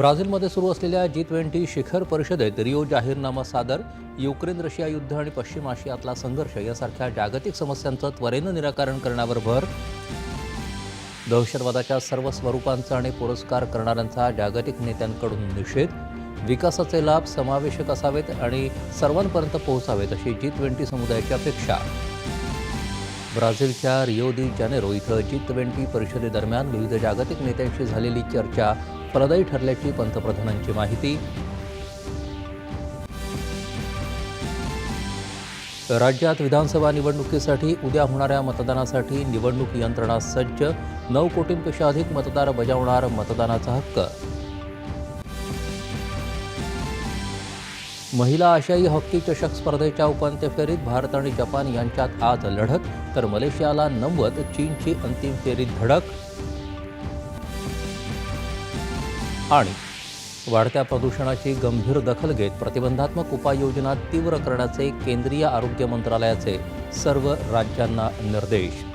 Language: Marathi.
ब्राझीलमध्ये सुरू असलेल्या जी ट्वेंटी शिखर परिषदेत रिओ जाहीरनामा सादर युक्रेन रशिया युद्ध आणि पश्चिम आशियातला संघर्ष यासारख्या जागतिक समस्यांचं त्वरेनं निराकरण करण्यावर भर. दहशतवादाच्या सर्व स्वरूपांचा आणि पुरस्कार करणाऱ्यांचा जागतिक नेत्यांकडून निषेध. विकासाचे लाभ समावेशक असावेत आणि सर्वांपर्यंत पोहोचावेत अशी जी ट्वेंटी समुदायाची अपेक्षा. ब्राझीलच्या रिओ दी जानेरो इथं जी ट्वेंटी परिषदेदरम्यान विविध जागतिक नेत्यांशी झालेली चर्चा फलदायी ठरल्याची पंतप्रधानांची माहिती. राज्यात विधानसभा निवडणुकीसाठी उद्या होणाऱ्या मतदानासाठी निवडणूक यंत्रणा सज्ज नऊ कोटींपेक्षा अधिक मतदार बजावणार मतदानाचा हक्क महिला आशियाई हॉकी चषक स्पर्धेच्या उपांत्य फेरीत भारत आणि जपान यांच्यात आज लढत तर मलेशियाला नमवत चीनची अंतिम फेरीत धडक. आणि वाढत्या प्रदूषणाची गंभीर दखल घेत प्रतिबंधात्मक उपाययोजना तीव्र करण्याचे केंद्रीय आरोग्य मंत्रालयाचे सर्व राज्यांना निर्देश.